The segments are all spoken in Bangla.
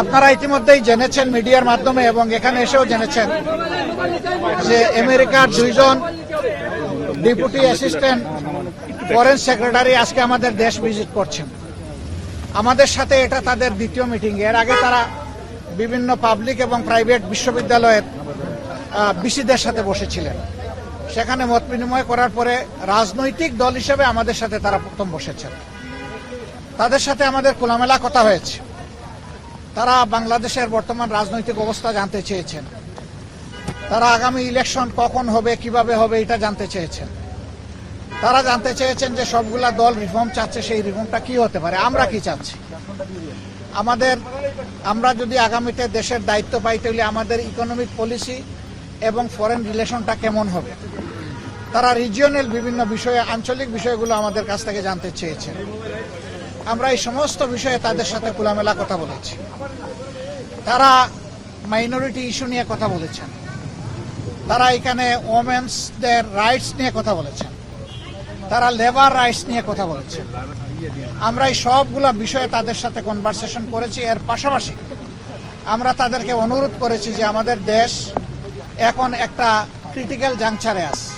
আপনারা ইতিমধ্যেই জেনেছেন মিডিয়ার মাধ্যমে এবং এখানে এসেও জেনেছেন যে আমেরিকার দুইজন ডেপুটি অ্যাসিস্ট্যান্ট ফরেন সেক্রেটারি আজকে আমাদের দেশ ভিজিট করছেন। আমাদের সাথে এটা তাদের দ্বিতীয় মিটিং। এর আগে তারা বিভিন্ন পাবলিক এবং প্রাইভেট বিশ্ববিদ্যালয়ের বিসিদের সাথে বসেছিলেন। সেখানে মত বিনিময় করার পরে রাজনৈতিক দল হিসেবে আমাদের সাথে তারা প্রথম বসেছেন। তাদের সাথে আমাদের খোলামেলা কথা হয়েছে। তারা বাংলাদেশের বর্তমান রাজনৈতিক অবস্থা জানতে চেয়েছেন। তারা আগামী ইলেকশন কখন হবে, কীভাবে হবে, এটা জানতে চেয়েছেন। তারা জানতে চেয়েছেন যে সবগুলা দল রিফর্ম চাচ্ছে, সেই রিফর্মটা কি হতে পারে, আমরা কি চাচ্ছি? আমাদের, আমরা যদি আগামীতে দেশের দায়িত্ব পাই, তাহলে আমাদের ইকোনমিক পলিসি এবং ফরেন রিলেশনটা কেমন হবে? তারা রিজিয়নাল বিভিন্ন বিষয়ে, আঞ্চলিক বিষয়গুলো আমাদের কাছ থেকে জানতে চেয়েছেন। আমরা এই সমস্ত বিষয়ে তাদের সাথে খোলামেলা কথা বলেছি। তারা মাইনরিটি ইস্যু নিয়ে কথা বলেছেন। তারা এখানে ওমেন্সদের রাইটস নিয়ে কথা বলেছেন। তারা লেবার রাইটস নিয়ে কথা বলেছেন। আমরা এই সবগুলা বিষয়ে তাদের সাথে কনভারসেশন করেছি। এর পাশাপাশি আমরা তাদেরকে অনুরোধ করেছি যে আমাদের দেশ এখন একটা ক্রিটিক্যাল জাংচারে আছে।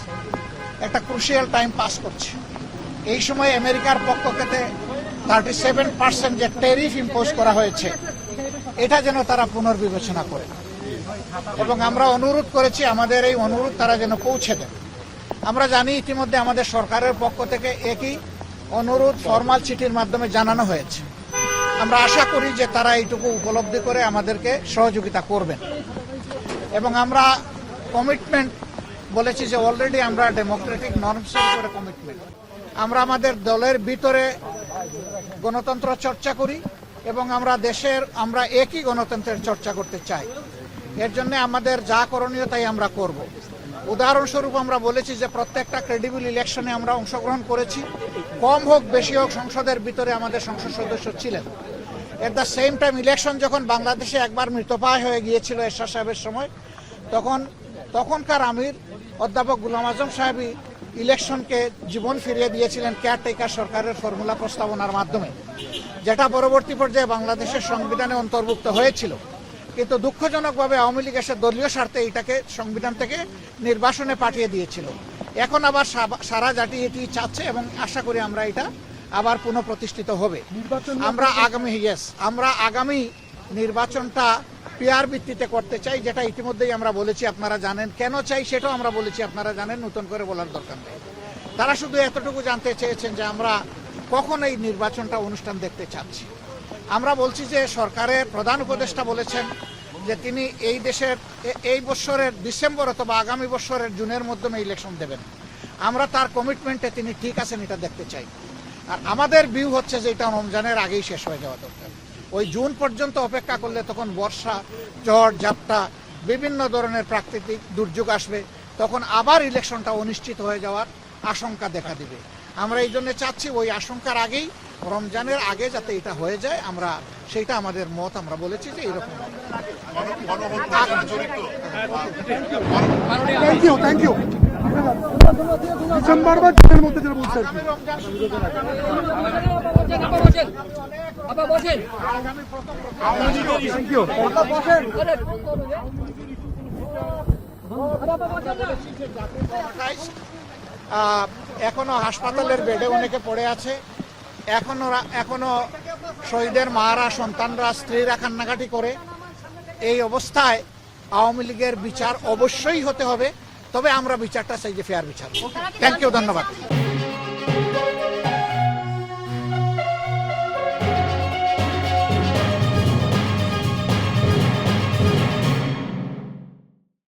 একটা ক্রুশিয়াল টাইম পাস করছে। এই সময় আমেরিকার পক্ষ থেকে থার্টি সেভেন পার্সেন্ট যে টেরিফ ইম্পোজ করা হয়েছে, এটা যেন তারা পুনর্বিবেচনা করে। এবং আমরা অনুরোধ করেছি, আমাদের এই অনুরোধ তারা যেন পৌঁছে দেন। আমরা জানি ইতিমধ্যে আমাদের সরকারের পক্ষ থেকে একই অনুরোধ ফরমাল চিঠির মাধ্যমে জানানো হয়েছে। আমরা আশা করি যে তারা এইটুকু উপলব্ধি করে আমাদেরকে সহযোগিতা করবেন। এবং আমরা কমিটমেন্ট বলেছি যে অলরেডি আমরা ডেমোক্রেটিক নর্মসের উপরে কমিটমেন্ট আমরা আমাদের দলের ভিতরে গণতন্ত্র চর্চা করি এবং আমরা দেশের, আমরা একই গণতন্ত্রের চর্চা করতে চাই। এর জন্য আমাদের যা করণীয় তাই আমরা করব। উদাহরণস্বরূপ আমরা বলেছি যে প্রত্যেকটা ক্রেডিবল ইলেকশনে আমরা অংশগ্রহণ করেছি। কম হোক, বেশি হোক, সংসদের ভিতরে আমাদের সংসদ সদস্য ছিলেন। At the same time election যখন বাংলাদেশে একবার মৃতপ্রায় হয়ে গিয়েছিল এরশাদ সাহেবের সময়, তখন তখনকার আমির অধ্যাপক গুলাম আজম সাহেবই ইলেকশনকে জীবন ফিরিয়ে দিয়েছিলেন কেয়ারটেকার সরকারের ফর্মুলা প্রস্তাবনার মাধ্যমে যেটা পরবর্তী পর্যায়ে বাংলাদেশের সংবিধানে অন্তর্ভুক্ত হয়েছিল। কিন্তু দুঃখজনকভাবে আওয়ামী লীগ এসে দলীয় স্বার্থে এটাকে সংবিধান থেকে নির্বাসনে পাঠিয়ে দিয়েছিল। এখন আবার সারা জাতি এটি চাচ্ছে এবং আশা করি আমরা এটা আবার পুনঃপ্রতিষ্ঠিত হবে। আমরা আগামী ইয়েস আমরা আগামী নির্বাচনটা পিয়ার ভিত্তিতে করতে চাই, যেটা ইতিমধ্যেই আমরা বলেছি, আপনারা জানেন। কেন চাই সেটাও আমরা বলেছি, আপনারা জানেন, নতুন করে বলার দরকার নেই। তারা শুধু এতটুকু জানতে চেয়েছেন যে আমরা কখন এই নির্বাচনটা অনুষ্ঠান দেখতে চাচ্ছি। আমরা বলছি যে সরকারের প্রধান উপদেষ্টা বলেছেন যে তিনি এই দেশের এই বছরের ডিসেম্বর অথবা আগামী বছরের জুনের মাধ্যমে ইলেকশন দেবেন। আমরা তার কমিটমেন্টে তিনি ঠিক আছেন, এটা দেখতে চাই। আর আমাদের ভিউ হচ্ছে যে এটা রমজানের আগেই শেষ হয়ে যাওয়া দরকার। ওই জুন পর্যন্ত অপেক্ষা করলে তখন বর্ষা ঝড় ঝাপটা বিভিন্ন ধরনের প্রাকৃতিক দুর্যোগ আসবে। তখন আবার ইলেকশনটা অনিশ্চিত হয়ে যাওয়ার আশঙ্কা দেখা দিবে। আমরা এই জন্য চাচ্ছি ওই আশঙ্কার আগেই রমজানের আগে যাতে এটা হয়ে যায় আমরা সেটা আমাদের মত আমরা বলেছি যে এরকম। Thank you thank you December বা জুনের মধ্যে যেটা বলছে এখনও হাসপাতালের বেডে অনেকে পড়ে আছে। এখনও এখনও শহীদের মারা, সন্তানরা, স্ত্রীরা কান্নাকাটি করে। এই অবস্থায় আওয়ামী লীগের বিচার অবশ্যই হতে হবে। তবে আমরা বিচারটা চাই যে ফেয়ার বিচার থ্যাংক ইউ ধন্যবাদ।